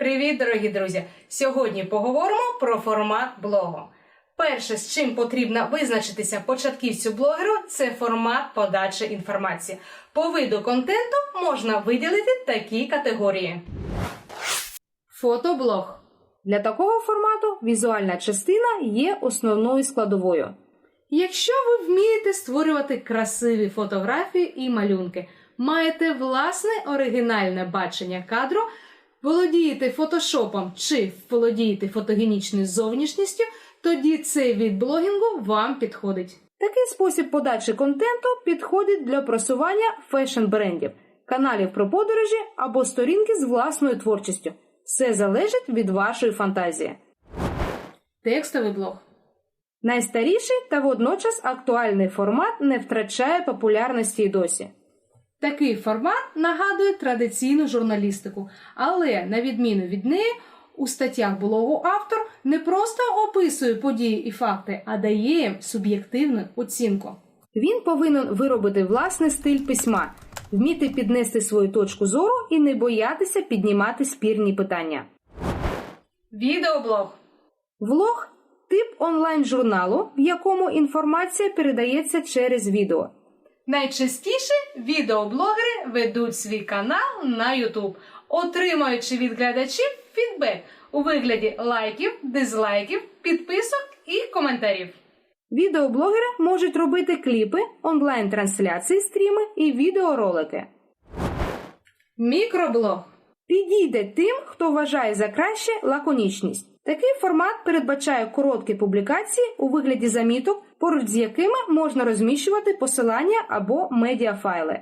Привіт, дорогі друзі! Сьогодні поговоримо про формат блогу. Перше, з чим потрібно визначитися початківцю блогеру, це формат подачі інформації. По виду контенту можна виділити такі категорії: фотоблог. Для такого формату візуальна частина є основною складовою. Якщо ви вмієте створювати красиві фотографії і малюнки, маєте власне оригінальне бачення кадру, володієте фотошопом чи володієте фотогенічною зовнішністю, тоді цей від блогінгу вам підходить. Такий спосіб подачі контенту підходить для просування фешн-брендів, каналів про подорожі або сторінки з власною творчістю. Все залежить від вашої фантазії. Текстовий блог. Найстаріший та водночас актуальний формат не втрачає популярності й досі. Такий формат нагадує традиційну журналістику, але на відміну від неї, у статтях блогу автор не просто описує події і факти, а дає їм суб'єктивну оцінку. Він повинен виробити власний стиль письма, вміти піднести свою точку зору і не боятися піднімати спірні питання. Відеоблог. Влог тип онлайн-журналу, в якому інформація передається через відео. Найчастіше відеоблогери ведуть свій канал на YouTube, отримуючи від глядачів фідбек у вигляді лайків, дизлайків, підписок і коментарів. Відеоблогери можуть робити кліпи, онлайн-трансляції, стріми і відеоролики. Мікроблог. Підійде тим, хто вважає за краще лаконічність. Такий формат передбачає короткі публікації у вигляді заміток, поруч з якими можна розміщувати посилання або медіафайли.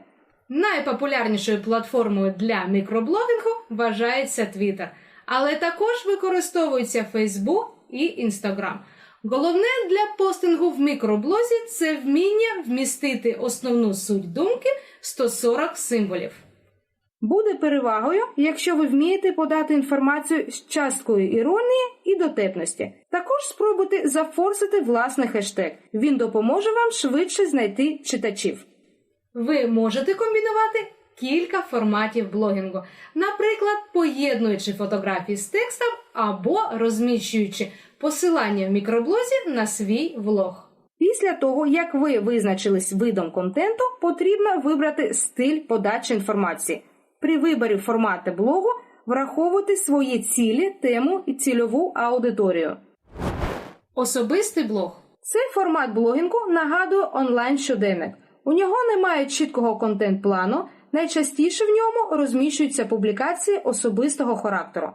Найпопулярнішою платформою для мікроблогінгу вважається Twitter, але також використовується Facebook і Instagram. Головне для постингу в мікроблозі це вміння вмістити основну суть думки в 140 символів. Буде перевагою, якщо ви вмієте подати інформацію з часткою іронії і дотепності. Також спробуйте зафорсити власний хештег. Він допоможе вам швидше знайти читачів. Ви можете комбінувати кілька форматів блогінгу, наприклад, поєднуючи фотографії з текстом або розміщуючи посилання в мікроблозі на свій влог. Після того, як ви визначились видом контенту, потрібно вибрати стиль подачі інформації. При виборі формату блогу враховувати свої цілі, тему і цільову аудиторію. Особистий блог. Цей формат блогінгу нагадує онлайн-щоденник. У нього немає чіткого контент-плану, найчастіше в ньому розміщуються публікації особистого характеру.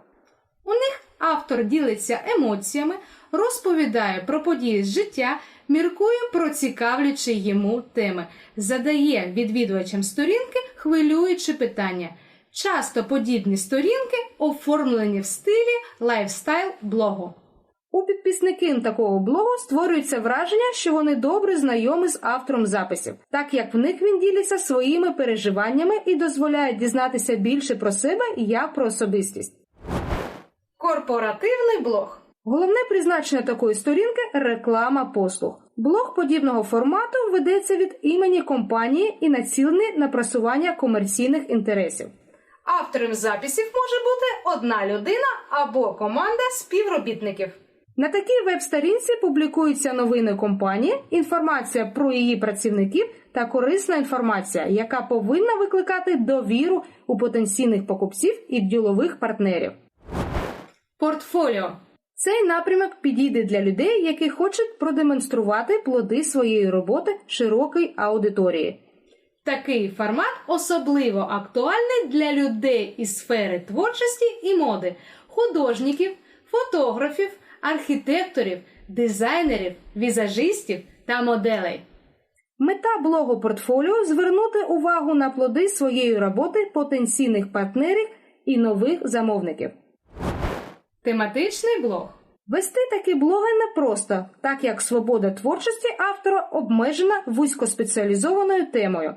У них автор ділиться емоціями, розповідає про події з життя, міркує про цікавлячі йому теми, задає відвідувачам сторінки хвилюючі питання. Часто подібні сторінки оформлені в стилі лайфстайл блогу. У підписників такого блогу створюється враження, що вони добре знайомі з автором записів, так як в них він ділиться своїми переживаннями і дозволяє дізнатися більше про себе як про особистість. Корпоративний блог. Головне призначення такої сторінки реклама послуг. Блог подібного формату ведеться від імені компанії і націлений на просування комерційних інтересів. Автором записів може бути одна людина або команда співробітників. На такій веб-сторінці публікуються новини компанії, інформація про її працівників та корисна інформація, яка повинна викликати довіру у потенційних покупців і ділових партнерів. Портфоліо. Цей напрямок підійде для людей, які хочуть продемонструвати плоди своєї роботи широкій аудиторії. Такий формат особливо актуальний для людей із сфери творчості і моди, художників, фотографів, архітекторів, дизайнерів, візажистів та моделей. Мета блогу портфоліо звернути увагу на плоди своєї роботи потенційних партнерів і нових замовників. Тематичний блог. Вести такі блоги непросто, так як свобода творчості автора обмежена вузькоспеціалізованою темою.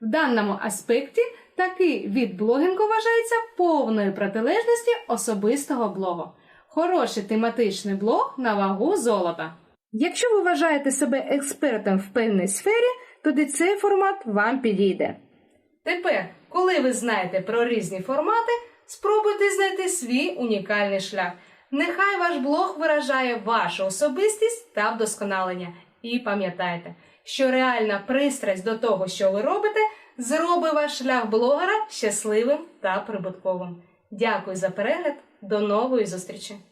В даному аспекті такий від блогінгу вважається повною протилежності особистого блогу. Хороший тематичний блог на вагу золота. Якщо ви вважаєте себе експертом в певній сфері, тоді цей формат вам підійде. Тепер, коли ви знаєте про різні формати, Спробуйте знайти свій унікальний шлях. Нехай ваш блог виражає вашу особистість та вдосконалення. І пам'ятайте, що реальна пристрасть до того, що ви робите, зробить ваш шлях блогера щасливим та прибутковим. Дякую за перегляд. До нової зустрічі!